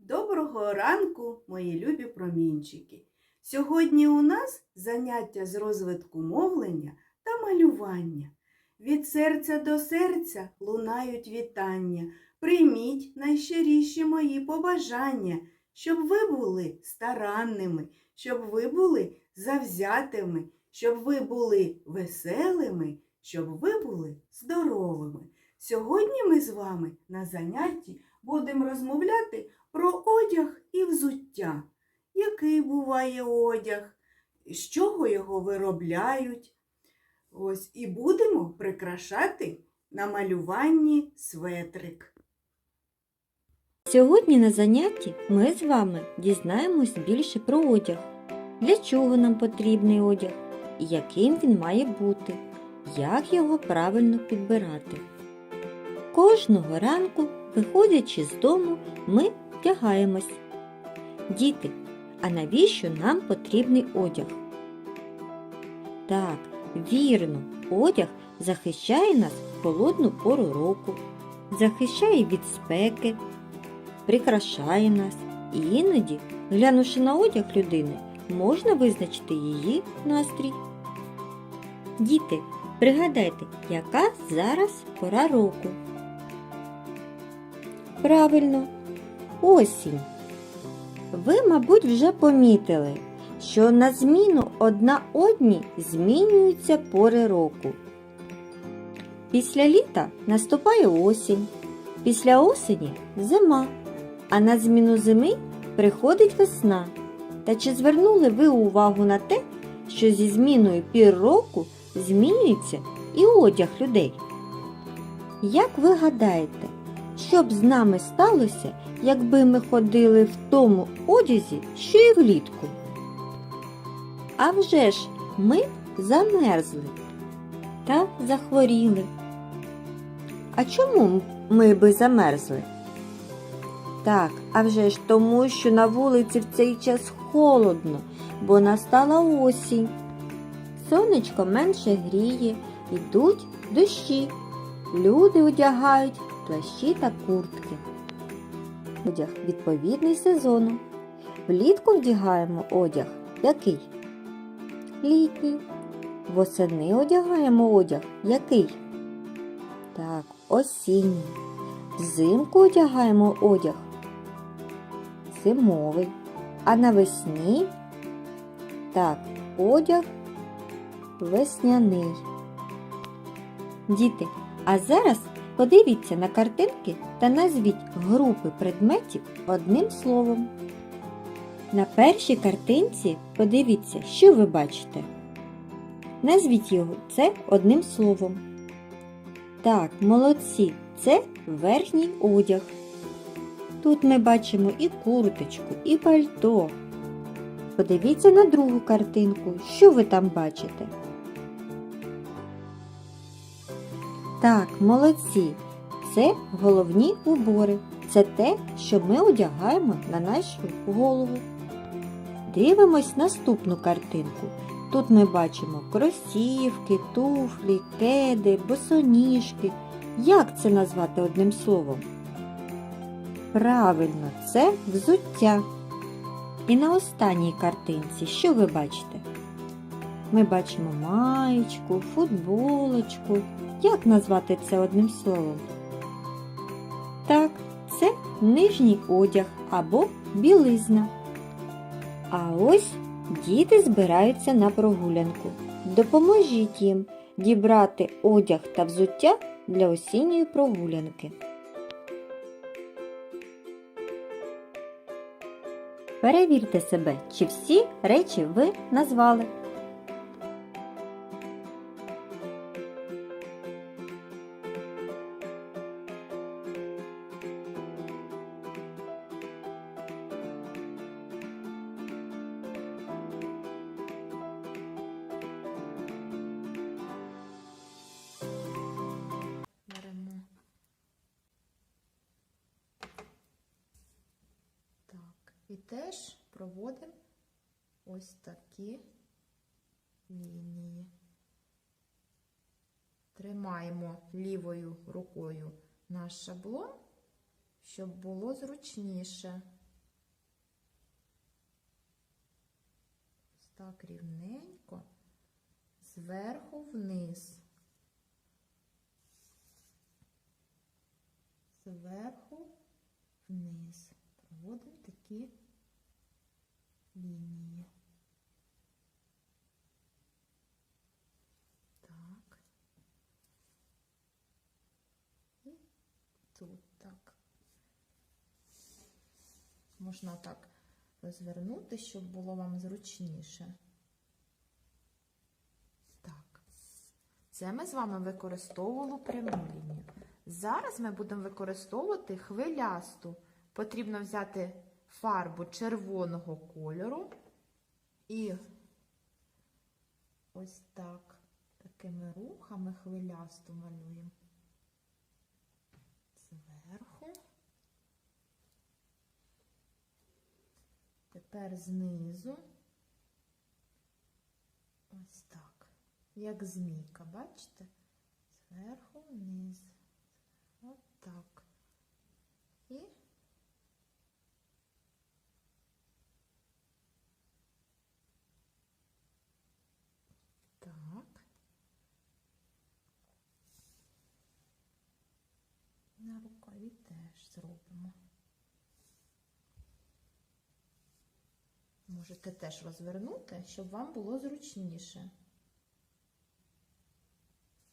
Доброго ранку, мої любі промінчики! Сьогодні у нас заняття з розвитку мовлення та малювання. Від серця до серця лунають вітання. Прийміть найщиріші мої побажання, щоб ви були старанними, щоб ви були завзятими, щоб ви були веселими, щоб ви були здоровими. Сьогодні ми з вами на занятті будемо розмовляти про одяг і взуття. Який буває одяг, з чого його виробляють. Ось і будемо прикрашати на малюванні светрик. Сьогодні на занятті ми з вами дізнаємось більше про одяг. Для чого нам потрібний одяг яким він має бути, як його правильно підбирати. Кожного ранку, виходячи з дому, ми вдягаємось. Діти, а навіщо нам потрібний одяг? Так, вірно, одяг захищає нас в холодну пору року, захищає від спеки, прикрашає нас. І іноді, глянувши на одяг людини, можна визначити її настрій. Діти, пригадайте, яка зараз пора року? Правильно, осінь. Ви, мабуть, вже помітили, що на зміну одна одній змінюються пори року. Після літа наступає осінь, після осені зима, а на зміну зими приходить весна. Та чи звернули ви увагу на те, що зі зміною пір року змінюється і одяг людей? Як ви гадаєте, що б з нами сталося, якби ми ходили в тому одязі, що і влітку? А вже ж ми замерзли та захворіли. А чому ми би замерзли? Так, а вже ж тому, що на вулиці в цей час холодно, бо настала осінь. Сонечко менше гріє, йдуть дощі. Люди одягають плащі та куртки. Одяг відповідний сезону. Влітку вдягаємо одяг який? Літній. Восени одягаємо одяг який? Так, осінній. Взимку одягаємо одяг зимовий. А навесні так, одяг весняний. Діти, а зараз подивіться на картинки та назвіть групи предметів одним словом. На першій картинці подивіться, що ви бачите. Назвіть його це одним словом. Так, молодці, це верхній одяг. Тут ми бачимо і курточку, і пальто. Подивіться на другу картинку, що ви там бачите. Так, молодці. Це головні убори. Це те, що ми одягаємо на нашу голову. Дивимось наступну картинку. Тут ми бачимо кросівки, туфлі, кеди, босоніжки. Як це назвати одним словом? Правильно, це взуття. І на останній картинці що ви бачите? Ми бачимо маєчку, футболочку. Як назвати це одним словом? Так, це нижній одяг або білизна. А ось діти збираються на прогулянку. Допоможіть їм дібрати одяг та взуття для осінньої прогулянки. Перевірте себе, чи всі речі ви назвали. І теж проводимо ось такі лінії. Тримаємо лівою рукою наш шаблон, щоб було зручніше. Ось так рівненько, зверху вниз. Зверху вниз. Проводимо такі лінії. Так. І тут так. Можна так розвернути, щоб було вам зручніше. Так. Це ми з вами використовували пряму лінію. Зараз ми будемо використовувати хвилясту. Потрібно взяти фарбу червоного кольору і ось так, такими рухами хвилясту малюємо. Зверху. Тепер знизу. Ось так. Як змійка, бачите? Зверху вниз. От так. І так. Рукаві теж зробимо. Можете теж розвернути, щоб вам було зручніше.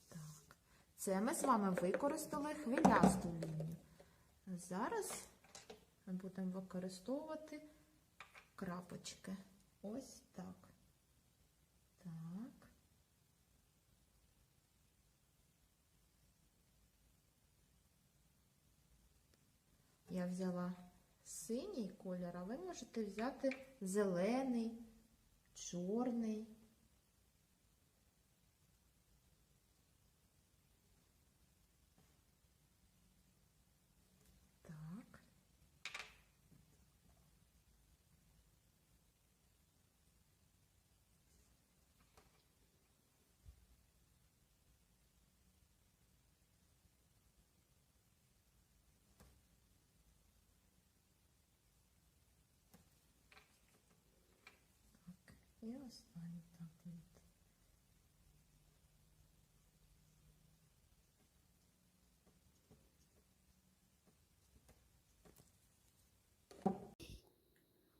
Так. Це ми з вами використали хвилясту лінію. Зараз ми будемо використовувати крапочки. Ось так. Так. Я взяла синій кольор, а ви можете взяти зелений, чорний. Так. Так, і останній так від.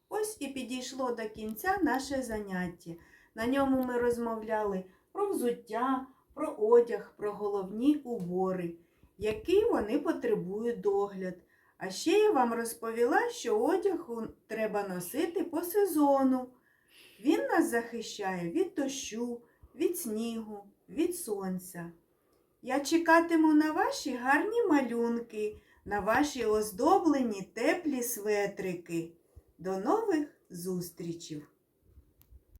Ось і підійшло до кінця наше заняття. На ньому ми розмовляли про взуття, про одяг, про головні убори, який вони потребують догляд. А ще я вам розповіла, що одяг треба носити по сезону. Він нас захищає від дощу, від снігу, від сонця. Я чекатиму на ваші гарні малюнки, на ваші оздоблені теплі светрики. До нових зустрічей!